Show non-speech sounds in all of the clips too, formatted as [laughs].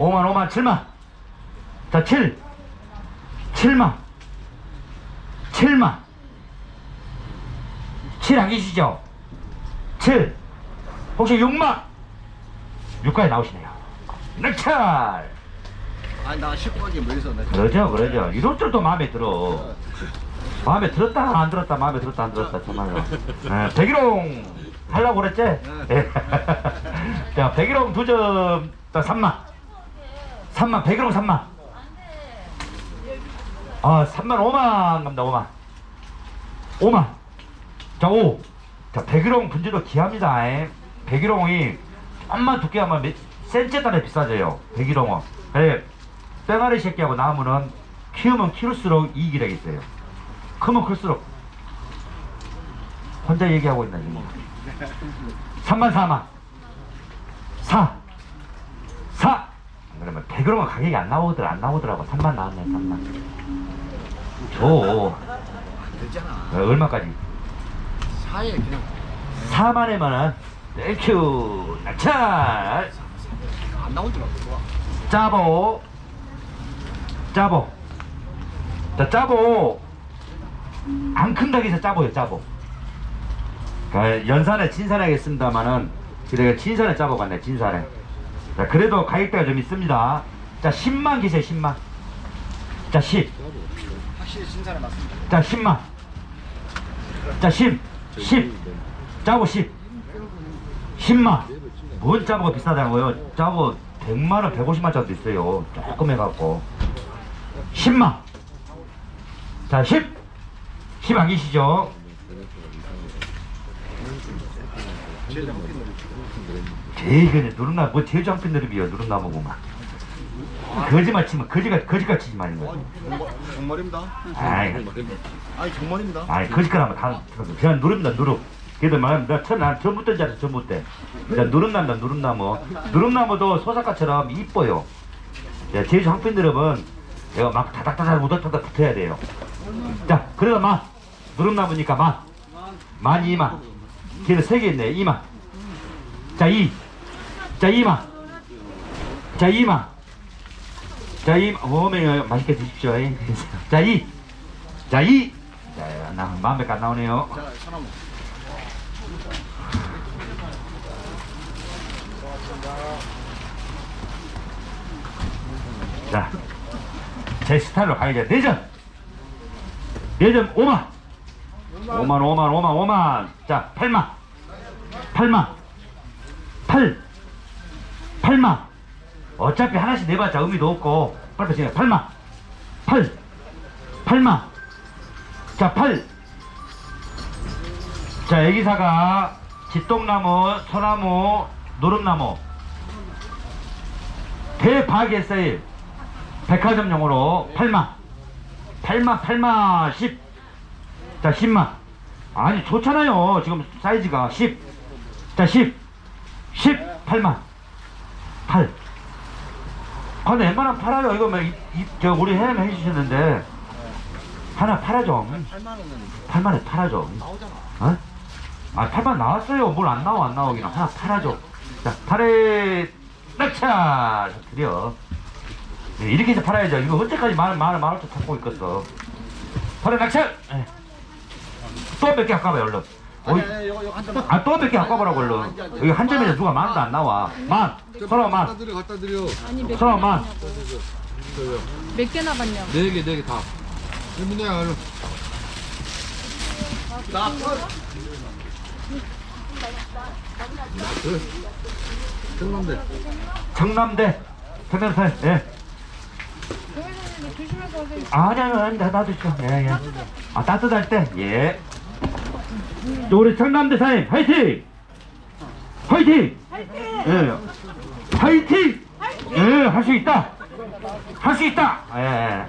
5만 5만 7만. 자 7 7만. 7만. 7 안 계시죠? 7 혹시 6만? 6까지 나오시네요. 낙찰! 아니 나 10번이 뭐 있어 나 그러죠 그러죠. 이럴 줄도 마음에 들어. 마음에 들었다 안 들었다 마음에 들었다 안 들었다 정말로. 네, 백일홍 하려고 그랬지? 네. [laughs] 자 백일홍 두점 3만 3만 백일홍 3만. 아 3만 5만 갑니다 5만. 5만. 자 5 자 백일홍 분지도 귀합니다 에. 백일홍이 좀만 두께 하면 몇 센치에 따라 비싸져요 백일홍은. 예. 뺑아리 새끼하고 나무는 키우면 키울수록 이익이 되겠어요. 크면 클수록. 혼자 얘기하고 있나 지금. 3만 4만. 4 4 그러면 100으로만 가격이 안 나오더라 안 나오더라고. 3만 나왔네 3만. 줘. 되잖아. 어, 얼마까지? 사에 그냥. 4만에만은 땡큐. 낙찰 안 나오더라고 좋아 짜보. 짜보. 자 짜보. 안 큰 닭에서 짜보요 짜보. 그러니까 연산에 제가 진산에 짜보 갔네 진산에 자 그래도 가격대가 좀 있습니다. 자 10만 기세요 10만. 자 10 확실히 신사에 맞습니다. 자 10만. 자 10 10 짜보 10 10만. 뭔 짜보가 비싸다고요? 짜보 100만원 150만짜리도 있어요. 조금 해갖고. 10만. 자 10! 10안 계시죠? 제일 그네 누른나 뭐 제일 장편 느낌이요. 누른나무구만 거짓말 치면 거짓말 거짓말 치지 말는 거지 정말입니다. 아이. 아니 정말입니다. 아니 거짓말하면 다 그냥 누릅니다. 누릅 걔들 말하면 나 처음 난 전부터 줄 알았어 전부터. 그냥 누름나무다 누름나무 누름나무도 소작가처럼 이뻐요. 야, 제주 항편 여러분 내가 막 다닥다닥 우닥다닥 붙어야 돼요. 자 그래도 만 누름나무니까 만만 이만 걔는 세개 있네. 이만 자이 자 이만 자 이만 자 이만 어메 맛있게 드십시오 자이 자, 이. 자, 나 마음에 안 나오네요. 자 자, 제 스타일로 가야죠. 내전. 내전 5만. 5만, 5만, 5만, 5만. 자, 8만. 8만. 8. 8만. 어차피 하나씩 내봤자 의미도 없고. 빨리 지금 8만. 8. 8만. 자, 8. 자, 애기사가 지똥나무, 소나무, 노름나무. 대파괴세일. 백화점용으로 8만 8만 8만 10자 10만 아니 좋잖아요 지금 사이즈가 10자 10 10 8만 8 근데 웬만하면 팔아요. 이거 뭐, 이, 이, 저 우리 햄 해주셨는데. 하나 팔아줘. 8만 원은 8만에 팔아줘. 나오잖아. 어? 아 8만 나왔어요. 뭘 안 나와 안 나오긴. 하나 팔아줘. 자 8에 낙차 드려 네, 이렇게 해서 팔아야죠. 이거 언제까지 만원 만원 만원씩 찾고 있겠어. 8에 낙찰! 예. 또몇 개 아까봐요 얼른. 아니 어이, 아니 이거 이거 한 잔만. 아 또 몇개 아까보라고 얼른 여기 한 점에서 누가 만 원도 안 나와. 만. 서로 만. 갖다 드려 갖다 드려. 아니 몇 서로 개나 만몇 개나 받냐고. 네 개 네 개다. 일문에 얼른 나그 청남대. 정남대. 정남대. 예. 조심해서 하세요. 아니 아니 아니 나도 있어. 예, 예. 아 따뜻할 때 예 우리 청남대 사님 화이팅! 화이팅! 예. 화이팅! 예 할 수 있다. 할 수 있다. 예.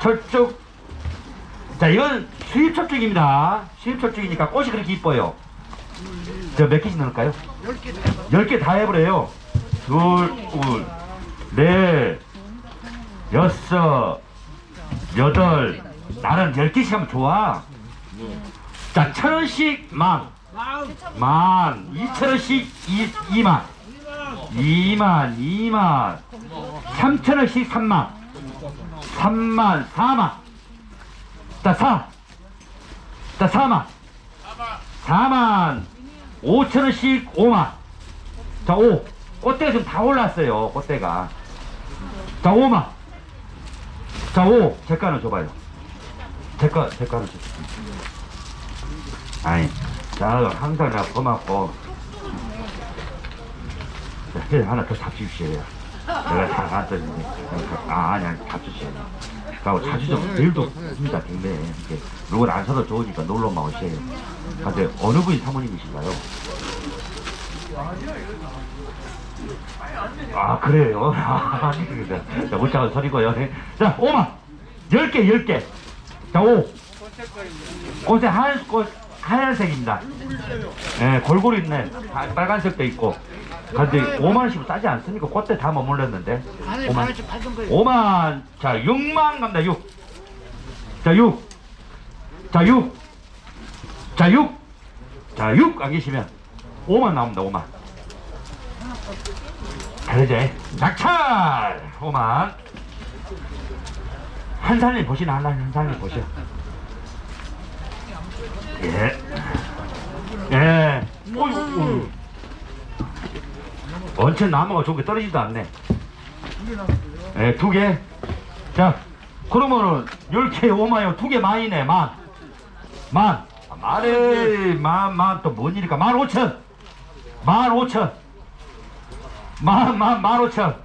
저쪽. 자 이건 수입 철쭉입니다. 수입 철쭉이니까 꽃이 그렇게 이뻐요. 저 몇 개씩 넣을까요? 10개 다 해버려요. 둘, 둘, 넷, 여섯, 여덟. 나는 열 개씩 하면 좋아 자 천 원씩 만, 만, 이천 원씩 이, 이만, 이만, 이만, 3천원씩 3만. 3만 4만. 자 4. 자 4만. 4만. 5천원씩 5만. 자 5. 꽃대가 지금 다 올랐어요 꽃대가. 자 5만. 자 5. 제 거는 줘봐요. 제거 하나 줘 아니 자 항상 내가 고맙고. 자, 회 하나 더 잡수십시오. 내가 다 갔더니. 아 아니 아니 잡수시오. 그리고 자주 좀 있습니다 경매 이렇게 누구는 안 사도 좋으니까 놀러만 오세요. 근데 어느 분이 사모님이신가요? 아 그래요? [laughs] 아 아닙니다 자 못잡은 소리고요. 자 5만 10개 10개. 자 5. 꽃에 하얀 꽃 하얀색입니다. 예, 골고루 있네. 아, 빨간색도 있고. 근데 5만 원씩 싸지 않습니까? 꽃대 다 머물렀는데. 5만. 5만. 자, 6만 갑니다. 6. 자, 6. 자, 6. 자, 6. 자, 6 안 계시면 5만 나옵니다. 5만. 그러지. 낙찰. 5만. 한 살님 보시나 한, 살- 살님 보셔. 예. 예. 어이구. 원체 나무가 좋게 떨어지지도 않네. 예, 두 개. 자, 그러면은, 열개 오마요. 두개 만이네, 만. 만. 아, 만에, 만, 만, 또 뭔 일일까? 만 오천. 만 오천. 만, 만, 만 오천.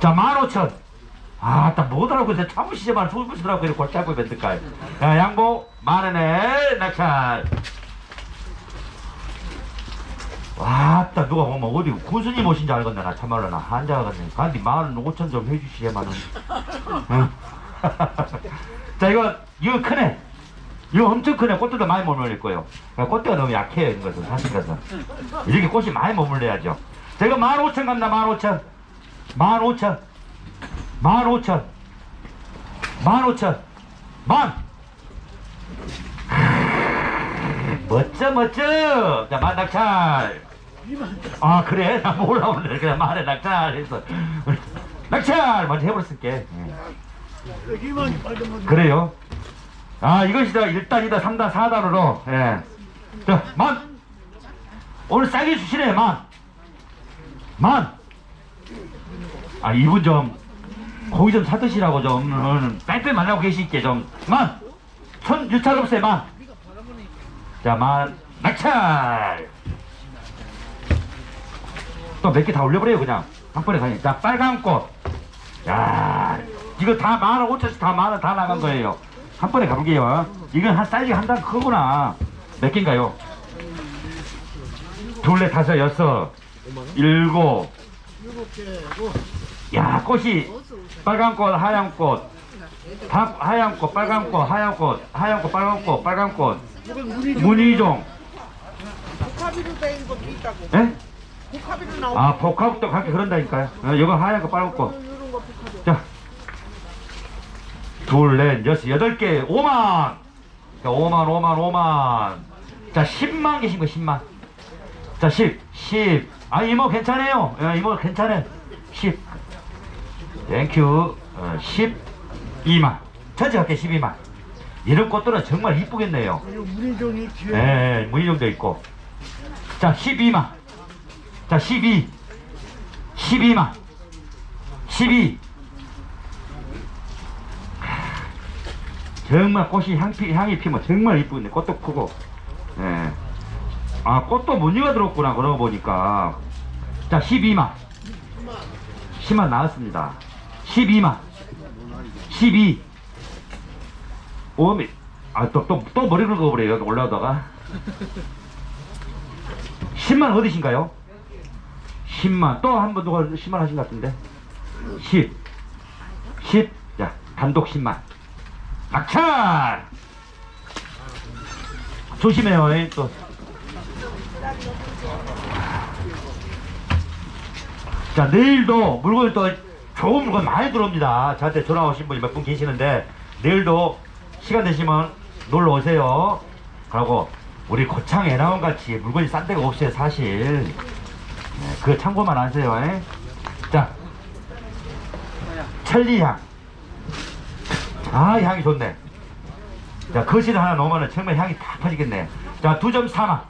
자, 만 오천. 아, 딱 뭐더라고. 이제 참으시지만 죽으시더라고. 이렇게 골짜고 뱉을까요? 야, 양보, 만원에 낙찰. 와, 딱 누가 보면 어디 군수님 오신 줄 알겠네. 나 참말로 나 한자가네. 간디 만 오천 좀 해주시야만은. 응. [laughs] 자, 이거, 이거 크네. 이거 엄청 크네. 꽃들도 많이 머물릴 거예요. 야, 꽃대가 너무 약해요. 이것은 사실은. 이렇게 꽃이 많이 머물려야죠. 자, 이거 만 오천 갑니다. 만 오천. 만 오천. 만 오천. 만 오천. 만. 멋져 멋져. 자, 만 낙찰. 아 그래? 나 몰라오네. 그냥 말해 낙찰 했어. 낙찰 먼저 해버렸을게. 예. 그래요. 아 이것이다 1단이다 3단 4단으로 예. 자, 만. 오늘 싸게 주시네 만. 만. 아 이분 좀 고기 좀 사드시라고 좀. 음, 빼빼 만나고 계실게 좀만! 천 유차급세 만자만! 낙찰! 또 몇 개 다 올려버려요 그냥. 한 번에 가니 자 빨간 꽃야 이거 다 만원 오천씩 다 만원 다 나간 거예요. 한 번에 가볼게요. 이건 한 사이즈가 한 단 크구나. 몇 개인가요? 둘레 다섯 여섯 일곱 야 꽃이 빨간 꽃 하얀 꽃. 다, 하얀 꽃 빨간 꽃 하얀 꽃 하얀 꽃 빨간 꽃 빨간 꽃. 문희종. 복합이로 된 것도 있다고. 예? 복합이로 나오고. 아 복합도 그렇게 그런다니까요. 어, 이거 하얀 거 빨간 이런 거 복합이야. 꽃자. 둘 넷 여섯 여덟 개 5만. 자 5만 5만 5만. 자 10만 계신 거 10만. 자 10, 10. 아 이모 괜찮아요. 예, 이모 괜찮아 10 땡큐 어, 12만 전체 합계 12만 이런 꽃들은 정말 이쁘겠네요 그리고 문희종이 뒤에 예, 무이정도 있고. 자, 12만. 자, 12. 12만. 12. 정말 꽃이 향피, 향이 피면 정말 이쁘네. 꽃도 크고. 예. 아, 꽃도 무늬가 들었구나. 그러고 보니까. 자, 12만. 10만 나왔습니다. 12만. 12. 오미. 아, 또, 또, 또 머리 긁어버려요. 올라오다가. 10만 어디신가요? 10만. 또 한 번 누가 10만 하신 것 같은데. 10. 10. 자, 단독 10만. 낙찰! 조심해요, 예, 또. 자, 내일도 물건이 또 좋은 물건 많이 들어옵니다. 저한테 전화 오신 분이 몇 분 계시는데, 내일도 시간 되시면 놀러 오세요. 그리고 우리 고창 애나원 같이 물건이 싼 데가 없어요, 사실. 네, 그거 참고만 하세요. 예? 자, 천리향. 아, 향이 좋네. 자, 거실 하나 넣으면 정말 향이 다 퍼지겠네. 자, 두점 4만.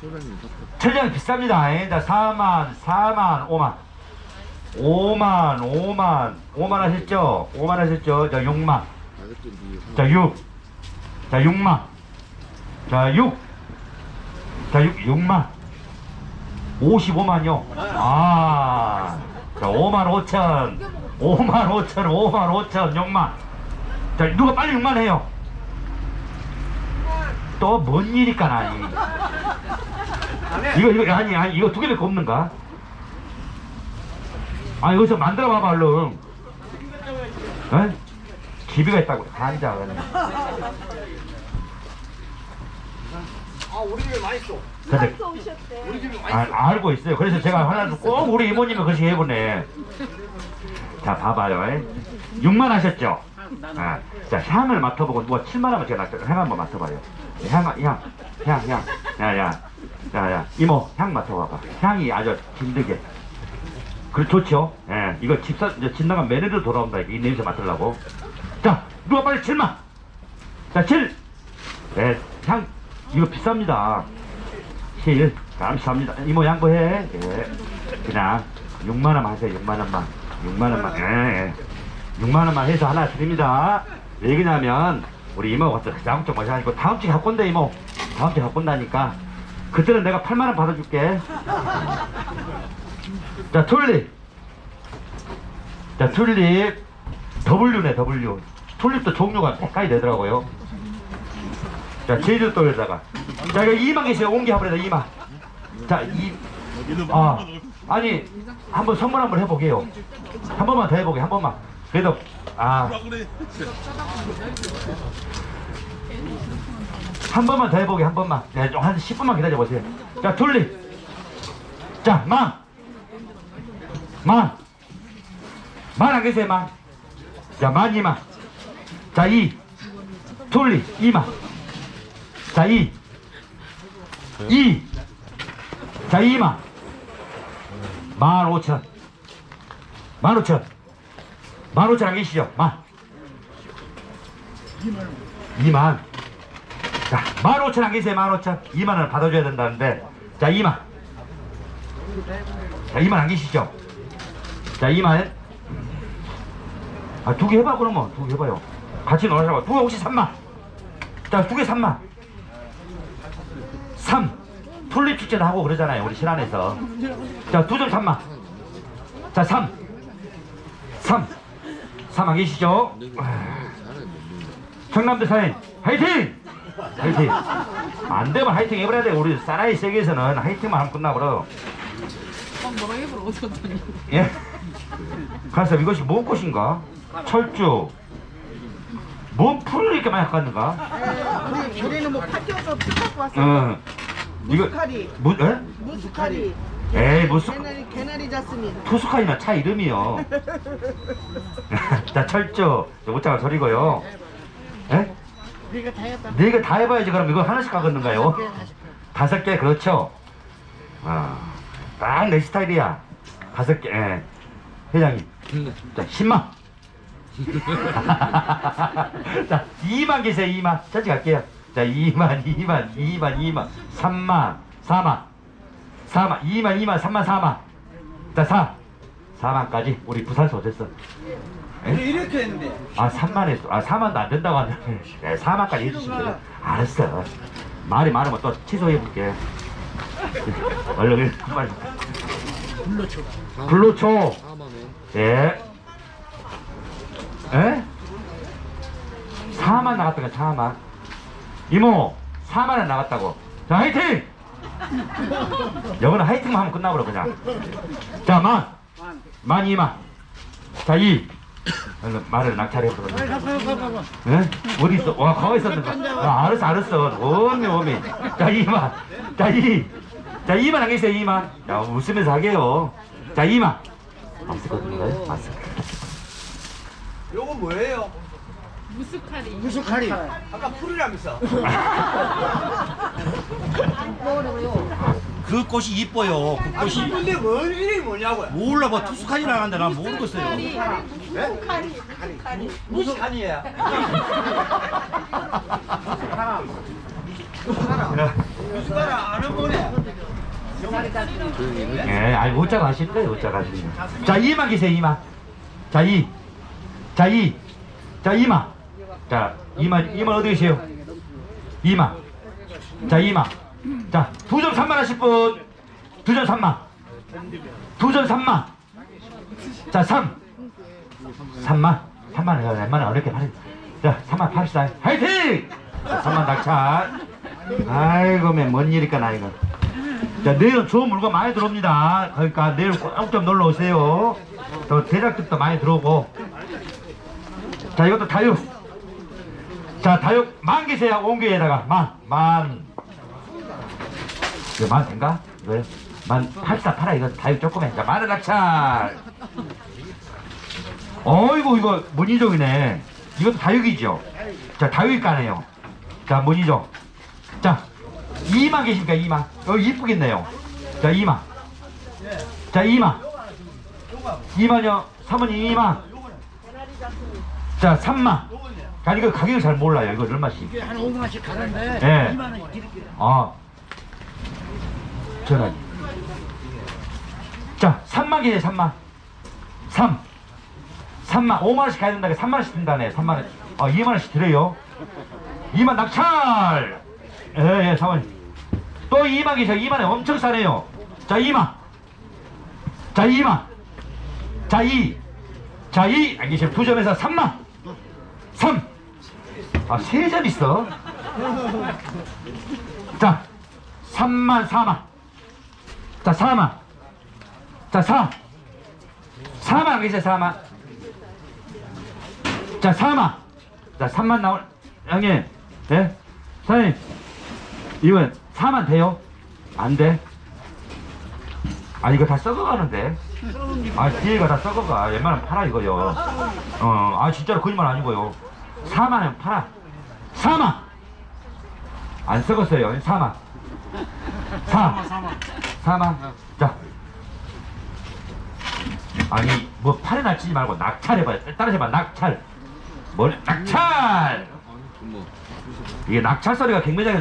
소장님 천리향 비쌉니다. 예. 자, 4만, 4만, 5만. 5만, 5만, 5만 하셨죠? 5만 하셨죠? 자, 6만. 가격도 니 자, 6. 자, 6만. 자, 6. 자, 6, 6만. 55만요. 아. 자, 5만 5천. 5만 5천, 5만 5천, 6만. 자, 누가 빨리 6만 해요? 또 뭔 일일까, 나니? 이거, 이거, 아니, 아니, 이거 두 개밖에 없는가? 아, 여기서 만들어 봐봐, 얼른. 에? 기비가 있다고. 앉아 아 우리 집에 맛있어. 근데 우리 집에 아, 알고 있어요. 그래서 제가 하나 꼭 우리 이모님을 그렇게 해보네. 자 봐봐요. 6만 하셨죠? 아, 자 향을 맡아보고 누가 7만 하면 제가 낚- 향 한번 맡아봐요. 향향향향향. 야야 야야. 이모 향 맡아봐봐. 향이 아주 진득해 그 좋죠 예 이거 집사 나간 매니저 돌아온다 이 냄새 맡으려고 자 누가 빨리 7만 자7 네, 향 이거 비쌉니다. 실 감사합니다. 이모 양보해. 예. 그냥 6만 원만 하세요. 6만 원만. 6만 원만. 예. 예. 6만 원만 해서 하나 드립니다. 왜 그러냐면 우리 이모가 또 다음 주 모셔 가지고 다음 주에 갖고 온다 이모. 다음 주에 갖고 온다니까. 그때는 내가 8만 원 받아줄게. 자 툴립. 자 툴립. W네 W. 툴립도 종류가 색깔이 되더라고요. 자, 제주도에다가. 자, 이거 2만 개씩 옮겨 버려다 2만. 자, 이, 아, 아니, 한번 선물 한번 해보게요. 한 번만 더 해보게, 한 번만. 그래도, 아. 한 번만 더 해보게, 한 번만. 네, 좀한 10분만 기다려보세요. 자, 둘리. 자, 만. 만. 만안 계세요, 만. 자, 만, 이만. 자, 이. 둘리, 이만. 자, 2. 2. 자, 2만. 15,000. 15,000. 15,000안 계시죠? 만. 2만. 자, 15,000 안 계세요? 15,000. 2만 원을 받아줘야 된다는데. 자, 2만. 자, 2만 안 계시죠? 자, 2만. 아, 두 개 해봐, 그러면. 두 개 해봐요. 같이 넣으라고. 두개 혹시 3만. 자, 두 개 3만. 3. 툴립 축제도 하고 그러잖아요. 우리 신안에서. 자, 두 점 3만. 자, 3. 3. 3안 계시죠? 청남대 사인 화이팅! 화이팅! 안 되면 화이팅 해버려야 돼. 우리 사나이 세계에서는 화이팅만 하면 끝나버려. 너랑 일부러 어쩌더니. 예? 가서 이것이 뭔 꽃인가? 철쭉. 뭔 풀을 이렇게 많이 갖는가? 우리 우리는 뭐 파티어서 갖고 왔어. 어. 이거, 무스카리. 무, 에? 무스카리. 에이, 무슨. 개나리 개나리 자스민. 투스카이나 차 이름이요. [laughs] 자, 철저. 옷장을 소리고요. 에? 우리가 다 했다. 네가 다 해봐야지. 그럼 이거 하나씩 가겠는가요? 다섯 개, 그렇죠? 아, 딱 내 스타일이야. 다섯 개, 예. 회장님. 자, 10만. [laughs] 자, 2만 계세요, 2만. 천천히 갈게요. 자, 2만, 2만, 2만, 2만, 3만, 4만, 4만, 2만, 2만, 3만, 4만. 자, 4. 4만까지. 우리 부산서 어땠어? 에? 이렇게 했는데. 아, 3만 했어. 아, 4만도 안 된다고 하는데. 네, 4만까지 해주시면 돼요. 알았어. 말이 많으면 또 취소해볼게. 얼른, 빨리. 불로초. 불로초. 4만 원. 예. 에? 4만 나갔다가 4만. 이모, 4만 원 나갔다고. 자, 화이팅! 여기는 화이팅만 하면 끝나버려, 그냥. 자, 만. 만 2만. 자, 2. 얼른 말을 낙찰해버려. 예? 어디 있어? 와, 가만히 있었는데. 아, 알았어, 알았어. 오미, 오미. 자, 2만. 자, 2. 자, 2만 안 계세요, 2만. 야, 웃으면서 하게요. 자, 2만. 마스크 드릴까요? 마스크. 요건 뭐예요? 무스카리. 그 꽃이 이뻐요. 그 꽃이. 근데 뭐 이름이 뭐냐고요? 몰라, 뭐 투숙하지 않았는데 난 모르겠어요. 무슨 칸이에요? 무슨 칸 아는 거네. 예, 아니, 오자가 하실 거예요, 하실 거예요. 자, 이마 계세요, 이마. 자, 이. 자, 이. 자, 이마. 자, 이마, 이마 어디 계세요? 이마. 자, 이마. 자, 두점 3만 하실 분. 두점 3만. 두점 3만. 자, 3. 3만. 3만 원, 웬만하면 어렵게 팔 자, 3만 팝시다. 화이팅! 자, 3만 낙찰. 아이고, 맨 뭔 일일까, 나 이거. 자, 내일은 좋은 물건 많이 들어옵니다. 그러니까 내일 꼭 좀 놀러 오세요. 또 제작들도 많이 들어오고. 자, 이것도 다육. 자, 다육 만 개세요. 온 개에다가 만, 만. 이거 만 된가? 왜? 만84 팔아. 이거 다육 조금 해. 자, 만원 낙찰. 어이구, 이거 문희종이네. 이것도 다육이죠. 자, 다육이 까네요. 자, 문희종. 자, 2만 계십니까? 2만. 어, 이쁘겠네요. 자, 2만. 자, 2만. 2만요. 사모님 2만. 자, 3만. 아니, 이거 가격을 잘 몰라요. 이거 얼마씩. 한 5만원씩 가는데 예. 2만원 드릴게요. 아. 전화. 자, 3만 개네, 3만. 3. 3만. 5만원씩 가야 된다니까 3만원씩 든다네. 3만원. 아, 2만원씩 드려요. 2만 낙찰! 예, 예, 사모님. 또 2만 계셔. 2만에 엄청 싸네요. 자, 2만. 자, 2만. 자, 2. 자, 2. 알겠어요. 두 점에서 3만. 3. 아, 세점 있어. 자, 3만, 4만. 자, 4만. 자, 4. 4만 안 계세요, 4만. 자, 4만. 자, 3만 나올, 형님. 예? 사장님. 이건 4만 돼요? 안 돼? 아, 이거 다 썩어가는데. 아, 뒤에가 다 썩어가. 웬만하면 팔아, 이거요. 어, 아, 진짜로 거짓말 아니고요. 4만원 팔아. 4만! 안 썩었어요. 4만. 4. 4만. 자. 아니, 뭐 팔에 날치지 말고 낙찰해봐요. 따라해봐, 낙찰. 뭘, 낙찰! 뭐 이게 낙찰 소리가 경매장에